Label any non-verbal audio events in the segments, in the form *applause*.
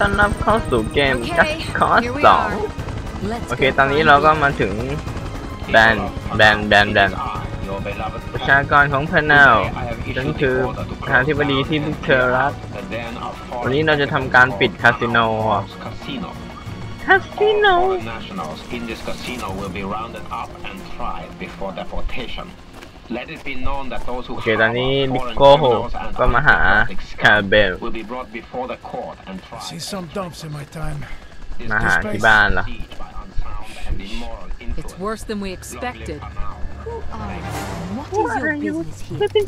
ต้อนรับเข้าสู่เกม Okay, Just Cause here we 2 are. Let's โอเค go ตอนนี้ find เราก็ you. มาถึงแบนแบนแบนแบนประชากรของพนาวฉันคือประธานาธิบดีที่พวกเธอรักวันนี้เราจะทำการปิดคาสิโนอะ casino. คาสิโน Foreign nationals in this casino will be rounded up and tried before deportation. Let it be known that those who โอเค ตอนนี้ harm บิ foreign โก้ criminals and ก็มาหา undemocratic คาเบล will be brought before the court and tried. Seen some dumps in my time. This มาหา place ที่บ้านเหรอ sieged by unsound and immoral It's influence. worse than we Lovely expected. Panau. Who are you? What is your business here? Be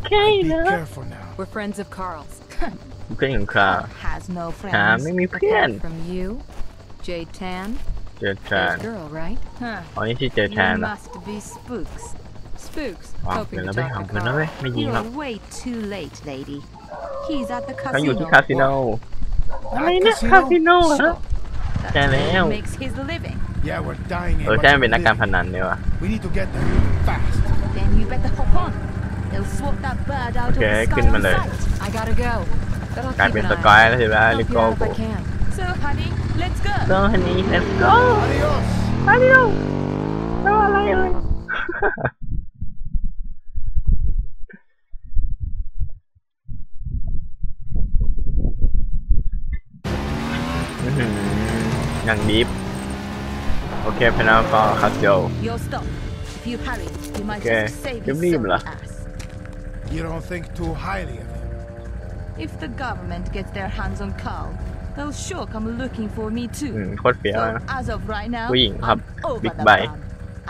careful now. We're friends of Carl's. *laughs* เพื่อนของข้า Carl has no หา friends. ไม่มีเพื่อน From you, Jade Tan, เจอแทน his girl, right? Huh. อ๋อนี่ชื่อเจอแทน You เหรอ must be spooks. Spooks. อ๋อ Hoping เดี๋ยว to เราไป talk หา to เพื่อนนะเว้ย Carl. ไม่ยิงหรอก You're way too late, lady. He's at the เขาอยู่ที่ casino. คาสิโน อะไรนะ Casino? คาสิโนเหรอ That's Chà where leo. he makes his living. Yeah, we're dying เออ here. ใช่ but มันเป็นนักการพ we're นันเนี่ยว่ะ living. We need to get there fast. Then you better hop on. They'll swap that bird out Okay, of theขึ้น sky มา on เลย sight. I gotta go. But I'll กลาย keep เป็น an ส eye กาย on แล้วใช่ไหม you. ลิ Help โก้ you out if กู I can. So, honey, let's go. โซฮันนี่ let's go Adios. มาเร็วรออะไรเอ่ย *laughs* อื้อหืออย่างดิฟโอเคพนักก็คัดโย You'll stop. If you hurry, you might Okay, just save give his me silly blah. ass. You don't think too highly of him. If the government gets their hands on Carl, they'll sure come looking for me อื too. มโคตรเฟี้ยว So นะ as of right now, ผู้หญิงครับ I'm over Big the bite. bump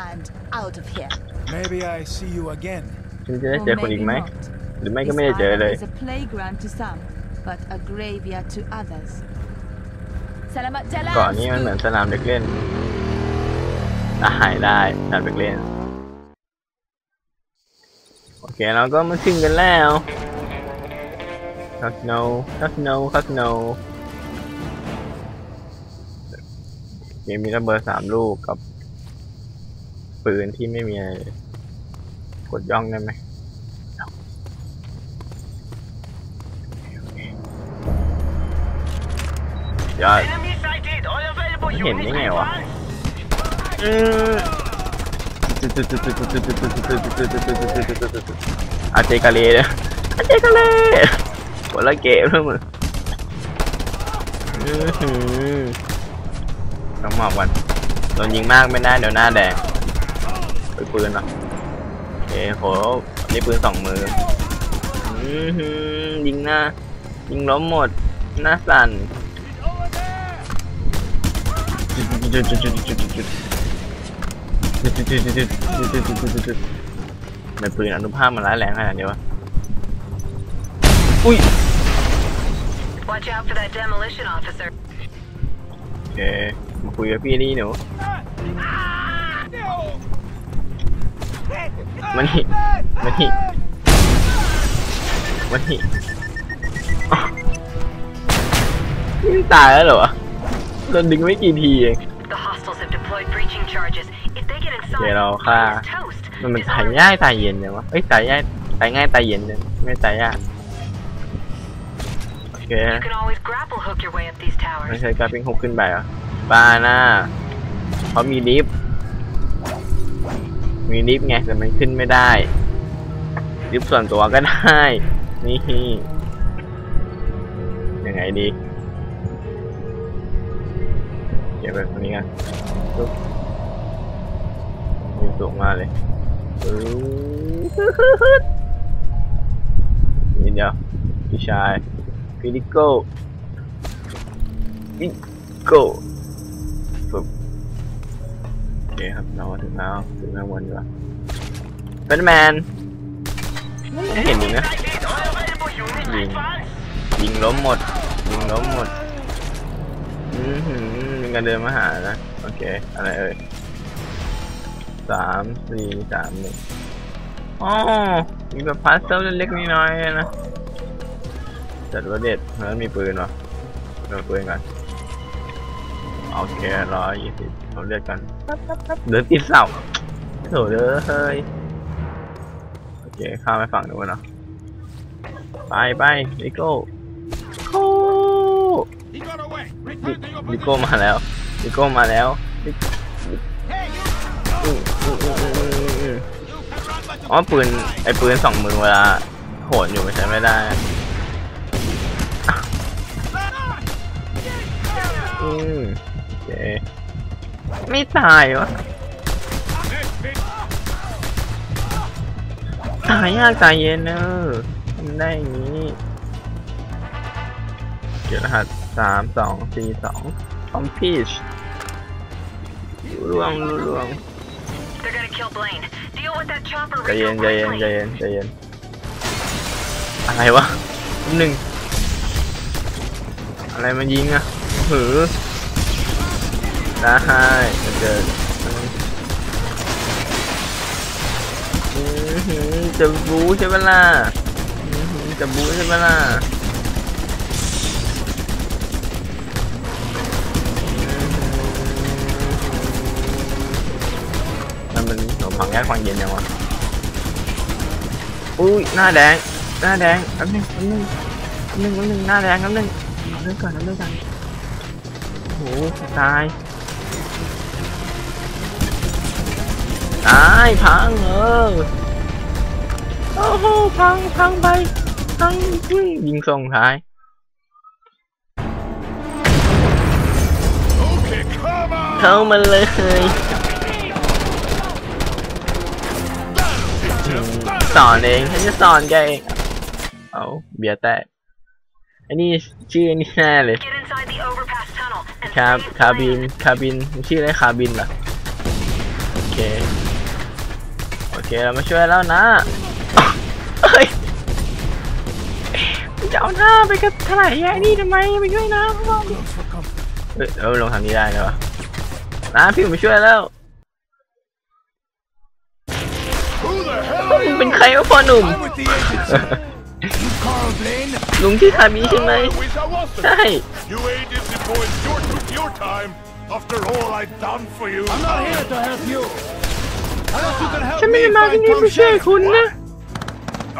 and out of here. Maybe I see you again. ฉันจะได้ Or เจอคนอีก maybe ไหม not. หรือไม่ก็ This ไม่ได้เจอ island เลย is a playground to some, but a graveyard to others. Salamat jalan. เกาะนี้มันเหมือนสนามเด็กเล่นอาหายได้สนามเด็กเล่น โอเคเราก็มาถึงกันแล้วคาสโนคาสโนคาสโนเกมมีระเบิดสามลูกกับปืนที่ไม่มีอะไรเลยกดย่องได้ไหม ยอดเห็นได้ไงวะอืมอาเจกาเลเนี่ยอาเจกาเลคนละเกมแล้วมึงอื้อหือต้องหมอบกันโดนยิงมากไม่ได้เดี๋ยวหน้าแดงไปปืนเหรอโอเคโหนี่ปืนสองมืออื้อหือยิงหน้ายิงล้มหมดหน้าสั่น ในปืนอนุภาพมันร้ายแรงขนาดนี้วะอุ้ย Watch out for that demolition officer. โอเคมาคุยกับพี่นี่หนูมานี่มานี่มานี่อ้าวนี่ตายแล้วเหรอวะโดนดึงไม่กี่ทีเอง deployed breaching charges. If they get inside, Vậy đâu, Carl Kha. is toast. มันมัน His ตาย army ง่ายตายเย็นจังวะเอ้ยตายง่ายตายง่ายตายเย็นจังไม่ตายยากโอเค You can always grapple hook your way up these ไม่ towers. ใช่กราฟิงหกขึ้นไปเหรอะบ้าน่าเขามีลิฟต์มีลิฟต์ไงแต่มันขึ้นไม่ได้ลิฟต์ส่วนตัวก็ได้นี่ยังไงดีเก็บไปตรงนี้กัน ปึ๊บมีสูงมากเลยปึ๊บนี่เดียวพี่ชายพี่ดิโก้ดิโก้ปึ๊บโอเคครับเรามาถึงแล้วถึงแล้ววันดีกว่าแบทแมนไม่เห็นยิงนะยิงยิงล้มหมดยิงล้มหมดอือหือมีการเดินมาหานะ โอเค อะไรเอ่ย สามสี่สามหนึ่งอ๋อมีแบบพัซเซิลเล็กๆน้อยๆนะจัดว่าเด็ดแล้วมีปืนวะเอาปืนกันโอเคร้อยยี่สิบเราเรียกกันเดินติดเสาโถเด้อเฮ้ยโอเคข้ามไปฝั่งนู้นเนาะไปไปลิโก้โก้ He got away. ลิโก้มาแล้วลิโก้มาแล้วลิอืม อ๋อปืนไอปืนสองมือเวลาโหนอยู่มันใช้ไม่ได้อืมโอเคไม่ตายวะตายยากตายเย็นเนอะทำได้อย่างนี้เดี๋ยรหัสสามสองสี่สองคอมพีชล่วงล่วง They're gonna kill Blaine. Deal with that chopper ใจเย็น Rachel ใจเย็น ใจ quickly. เย็น ใจเย็น อะไรวะหนึ่ง อะไรมันยิงอะหือได้มันเจออื้อหือจะบูใช่ไหมล่ะอื้อหือจะบูใช่ไหมล่ะ เป็นขนมปังแยกความเย็นยังวะอุ้ยหน้าแดงหน้าแดงแป๊บนึงแป๊บนึงแป๊บนึงแป๊บนึงหน้าแดงแป๊บนึงเอาเรื่องก่อนเอาเรื่องก่อนโอ้โหตายตายพังเออโอ้โหพังพังไปพังอุ้ยยิงส่งท้าย Okay, come on! เข้ามาเลย สอนเองฉันจะสอนแกเองเอาเบียร์แตกไอ้นี่ชื่อไอ้นี่แน่เลย Get inside the overpass tunnel and คา save คาบิน Blaine. คาบินมันชื่ออะไรคาบินเหรอโอเคโอเคเรามาช่วยแล้วนะเฮ้ยจะเอาหน้าไปกับถลายแย่นี่ทำไมไปช่วยน้ำพ่อ Close for comfort. เฮ้ยเราลงทางนี้ได้เลยวะน้าพี่ผมมาช่วยแล้ว Who the hell มึ are ง you? เป็นใครวะพ่อหนุ่ม I'm with the agency. you Carl Blaine? ลุงที่คาบิใช่ไหม wish I was ใช่ You agency boys sure took your time after all I've done for you. I'm not here to help you. Unless you can help ฉันไม่ me ได้มาที่ find นี่ Tom เพื่อช่วย Shannon. คุณนะ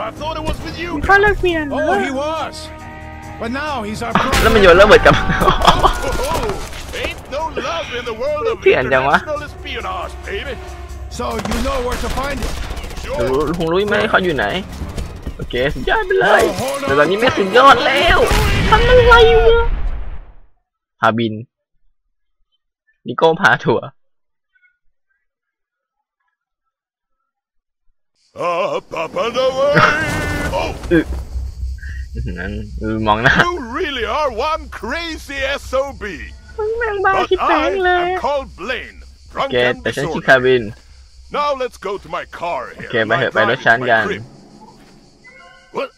I thought it was with you. ข้าเลิกเปลี่ยน Oh, he was. But now he's our แล้วมันโย prime นระเบิดกลับ Oh, ain't no love in the world of เปลี่ยนจังวะ international espionage, baby. So you know where to find him. รู้ Sure. คงรู้ไหมเขาอยู่ไหน โอเคสุดยอดไปเลย แต่ตอนนี้ไม่สุดยอดแล้วทำอะไรวะพาบิน นิโก้พาถั่ว Up, up and away. Oh, อื้อหือนั่นเออมองหน้า you really are one crazy SOB. แม่งบ้า But คิดแปลง I เลย am called Blaine. โอ Drunk เค and แต่ฉันชื่อ disorderly. คาบิน Now let's go to my car here. Okay, andไป I เถอะไปรถ drive ฉัน to my กัน crib. What?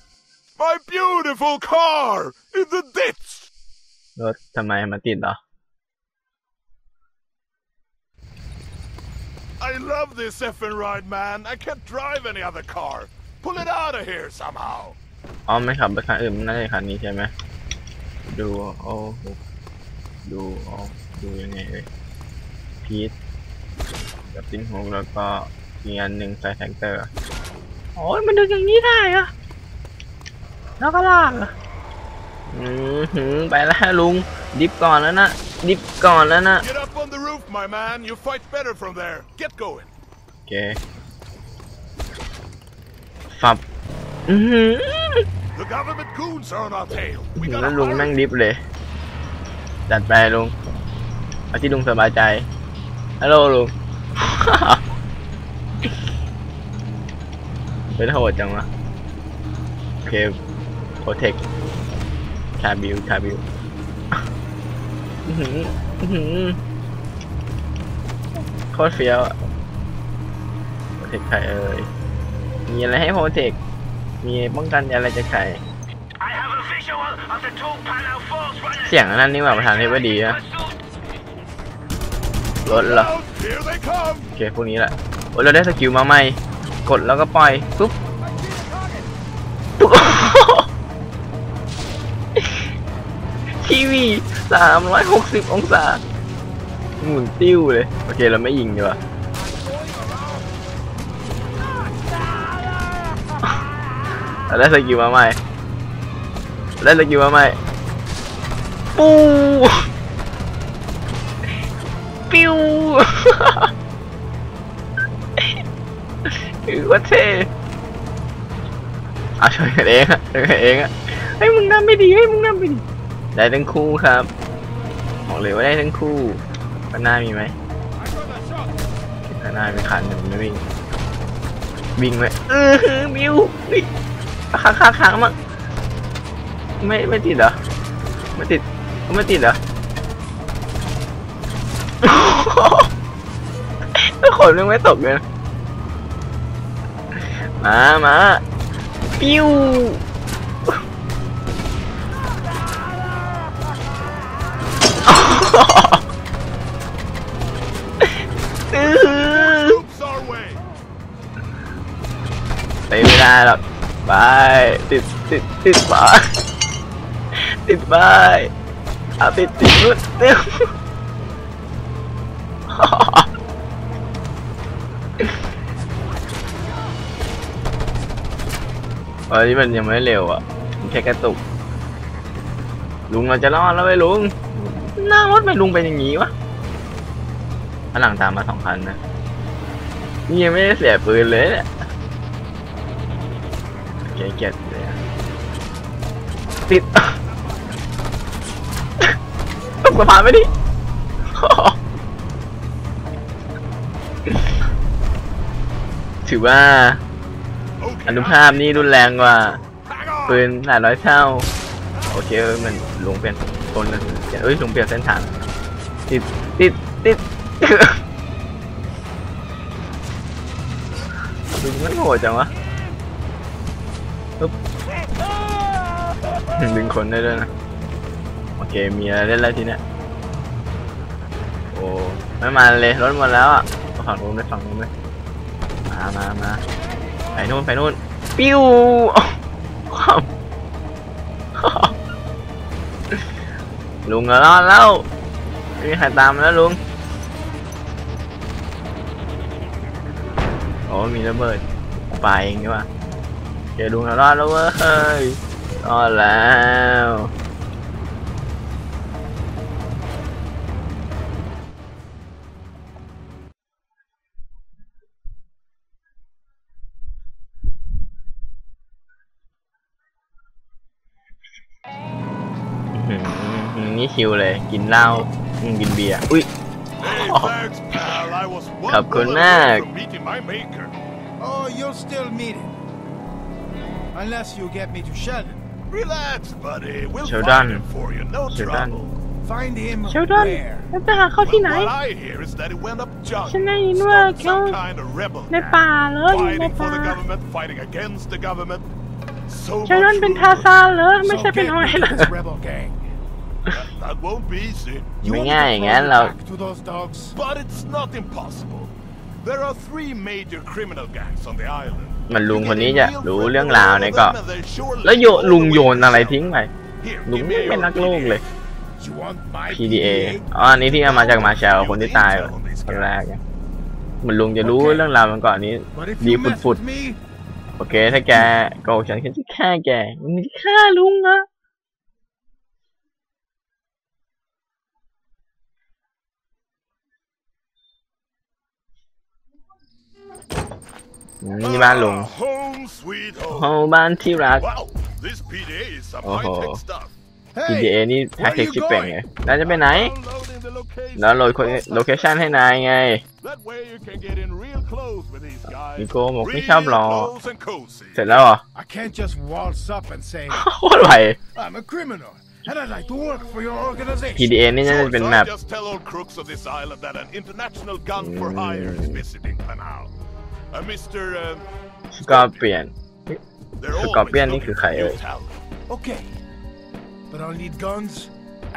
My beautiful car in the ditch. รถทำไมมาติดเหรอ I love this effing ride, man. I can't drive any other car. Pull it out of here somehow. อ๋อไม่ขับไปคันอื่นมันน่าจะคันนี้ใช่ไหมดูโอ้โหดูอ๋อดูยังไงเอ่ยพีท กับตินฮงแล้วก็อีกอันหนึ่งใส่แทงเตอร์ โอ้ยมันดึงอย่างนี้ได้เหรอะแล้วก็ลากเหรออือหือไปแล้วลุง ดิฟก่อนแล้วนะ ดิฟก่อนแล้วนะ Get up on the roof, my man. You fight better from there. Get going. โอเคฟับอือหือ The government goons are on our tail. We แล้ gotta วลุงแม่ง hurry. ดิฟเลย จัดไปลุง เอาที่ลุงสบายใจ ฮัลโหลลุง เป็นโหดจังวะโอเคโปรเทคคาบิวคาบิวอื้อหืออื้อหือโคตรเฟี้ยวอะโปรเทคใครเอ่ยมีอะไรให้โปรเทคมีป้องกันอะไรจากใคร I have a visual of the two Panau Falls runners. เสียงอันนั้นนี่หว่าประธานเทพดีอะรถเหรอ โอเคพวกนี้แหละโอ้ยเราได้สกิลมาใหม่ กดแล้วก็ปล่อยปุ๊บทีวีสามร้อยหกสิบองศา หมุนติ้วเลย โอเคเราไม่ยิงดีกว่าเราได้สกิลมาใหม่ได้สกิลมาใหม่ปู ปิ้วถือว่าเท่เอาช่วยกันเองอะช่วยกันเองอะเฮ้ยมึงนำไม่ดีเฮ้ยมึงนำไม่ดีได้ทั้งคู่ครับบอกเลยว่าได้ทั้งคู่ข้างหน้ามีไหม I got a shot. ข้างหน้ามีคันหนึ่งไม่วิ่งวิ่งไหมเออมิวเฮ้ยค้างค้างค้างมั้งไม่ไม่ติดเหรอไม่ติดไม่ติดเหรอ ขนยังไม่ตกเลยมามาปิ้วอื้อหือ Troops our way. ไปไม่ได้หรอกไปติดติดติดไปติดไปเอาติดติดนู่นเร็ว ตอนนี้มันยังไม่เร็วอะมันแค่กระตุก ลุงเราจะรอดแล้วไหมลุงหน้ารถไม่ลุงเป็นอย่างงี้วะข้างหลังตามมาสองคันนะ นี่ยังไม่ได้เสียปืนเลยเนี่ยเกลียเกียเลยอะติดตกสะพานไม่ดิถือว่า อนุภาพนี่รุนแรงกว่าปืนหลายร้อยเท่า โอเคมันลงเปลี่ยนคนละเอ้ยลงเปลี่ยนเส้นทางติดติดติดลุงมันโหดจังวะปึ๊บดึงคนได้ด้วยนะ โอเค มีอะไรเล่นแล้วทีเนี้ยโอ้ไม่มาเลย รถหมดแล้วอะฝั่งนู้นไปฝั่งนู้นไปมามามา ไปนู่นไปนู่นปิ้วความลุงก็รอดแล้วไม่มีใครตามมาแล้วลุงโอ้มีระเบิดปลาเองดีกว่าเจอลุงก็รอดแล้วเว้ยรอดแล้ว นี่ชิวเลย กินเหล้าอืมกินเบียร์อุ้ย Hey, Oh. thanks, pal. I was one ขอบคุณ bullet มาก away from meeting my maker. Oh, you'll still meet him. Unless you get me to Sheldon. Relax, buddy. We'll Sheldon. find him for you. No Sheldon. trouble. Find him เชลดอน where? แล้วจะหาเขาที่ไหน What I hear is that he went up jungle. ฉันได้ยินว่า started เขา some kind of rebel ใน gang, ป่าเลยอยู่ใน fighting for ป่า the government, fighting against the government. So เชลดอน much เป็น room ทา for- ซานเหรอไม่ So ใช่เป็น get หอย me เหรอ this rebel gang. That, that won't be easy. You want me ง่าย to อย่าง throw นั้น you เรา back to those dogs? But it's not impossible. There are three major criminal gangs on the island. มันลุง You คน get นี้ in จะ real รู้ quick เรื่อง with ราว all เนี่ย of ก็ them and they surely แล้วโย know ลุง the โย way น to อะไร sell. ทิ้งไป Here, ลุง give ไม่ me เป็น your นักโลก PDA. เลย You want my PDA อ๋ออันนี้ที่เอามาจากมาแชลคนที่ตายคนแรกไงเหมือนลุงจะรู้เรื่องราวมันก่อนนี้ But if Đi you phụt mess phụt. with me, โอเคถ้าแกโกหกฉันฉันจะฆ่าแกมันจะฆ่าลุงนะ นี่บ้านลุง Ah, home sweet ห้อง home. บ้านที่รัก Wow, this PDA is some Oh. high-tech stuff. PDA hey, นี่แท็ก where เทค you ชิปเป่ง going? ไงแล้วจะไปไหน Downloading the location. แล้วโหลดโลเคชั่นให้นายไง That way you can get in real close with these guys. นิโก้บอกไม่ Real ชอบหรอก close and cozy. เสร็จแล้วเหรอ I can't just waltz up and say, โคตรไว I'm a criminal, and I'd like to work for your organization. PDA นี่น่าจะเป็น So แมป just tell all crooks of this island that an international gun for hire is visiting Panau. Uh, Mr. Uh, สกอร์เปลี่ยน they're always Scorpion looking นี่คือใคร for เอ่ new ย talent. Okay, but I'll need guns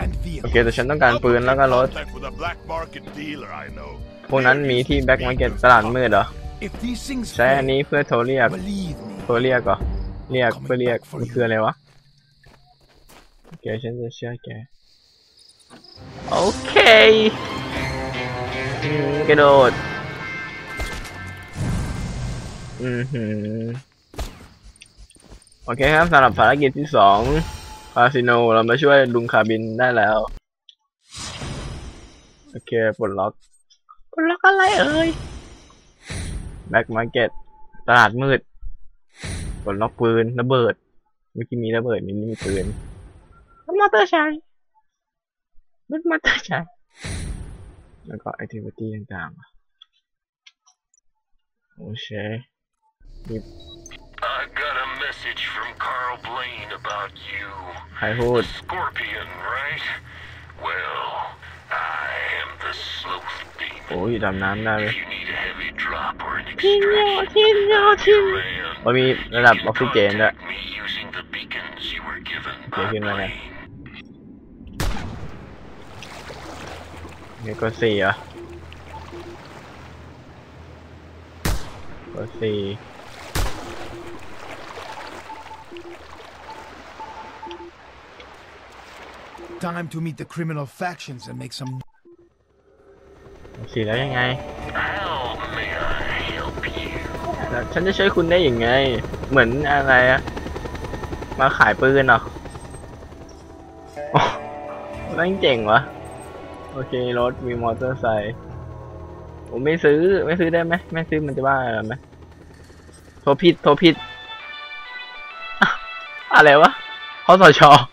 and โอ vehicles. เคแต่ฉันต้องการปืนแล้วก็รถ Contact with a black market dealer I know. พวกนั้นมีที่แบ็กมาร์เก็ตตลาดมืดเหรอ If these things ใช้อัน fail, นี้เพื่อโทรเรียก believe me, โทรเรียกเหรอ เรียกเพื่อเรียกมันคืออะไรวะโอเคฉันจะเชื่อแก โอเคอืมกระโดด อือหือโอเคครับสำหรับภารกิจที่สองคาสิโนเรามาช่วยลุงคาบินได้แล้ว โอเคปลดล็อกปลดล็อกอะไรเอ่ยแบ็กมาร์เก็ตตลาดมืดปลดล็อกปืนระเบิดเมื่อกี้มีระเบิดมีนี่มีปืนรถมอเตอร์ไซค์รถมอเตอร์ไซค์แล้วก็ activity ต่างๆโอเค I got a message from Carl Blaine about you. ใครพูด Scorpion, right? Well, I am the Sloth โอ้ Demon. ยดำน้ำได้เลย If you need a heavy drop or an extraction, man. มันมีระดับออกซิเจนด้วย Contact me using the beacons you were given เดี๋ยว by ขึ้นมาเลย Blaine. นี่ก็สี่เหร Time to meet the criminal factions and make some สี่แล้วยังไง How may I help you? แล้วฉันจะช่วยคุณได้ยังไง เหมือนอะไรอะมาขายปืนเหรอโอ้แม่งเจ๋งวะ โอเค รถมีมอเตอร์ไซค์ผมไม่ซื้อ ไม่ซื้อได้ไหม ไม่ซื้อมันจะบ้าอะไรไหมโทรผิด โทรผิด อะอะไรวะคอสช This is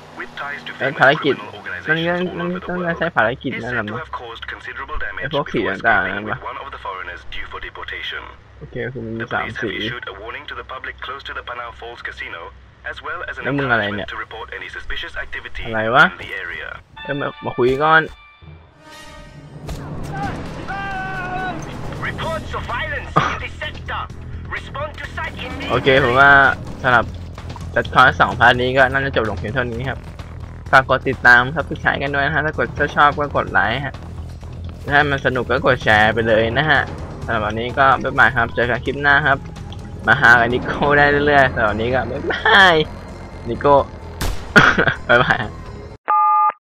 แล้ว famous ภารกิจ criminal นั่น organizations นั่น all นั่น over the ต้อง world ใช้ภารกิจ is นั่นแหละ said to มั้ง have caused considerable damage ไอ้พวกสี before ต่างๆ escaping นั่น with ปะ one of the foreigners due for deportation. โอเคคือมันมี The สาม police สี have issued a warning to the public close to the Panau Falls Casino, as well as an แล้วมึงอะไรเนี่ย encouragement to report any suspicious activity อะไรวะ in the area. เอ้ยมามาคุยก่อน Reports of violence in the sector. Respond to site โอ immediately. เคผมว่าสำหรับจัดคอร์สสองพาร์ทนี้ก็น่าจะจบลงเพียงเท่านี้ครับ ฝากกดติดตามครับทุกชายกันด้วยนะฮะถ้ากดถ้าชอบก็กดไลค์ฮะถ้ามันสนุกก็กดแชร์ไปเลยนะฮะสำหรับวันนี้ก็บ๊ายบายครับเจอกันคลิปหน้าครับ มาหากันนิโก้ได้เรื่อยๆสำหรับวันนี้ก็บ๊ายบายนิโก้บ๊ายบาย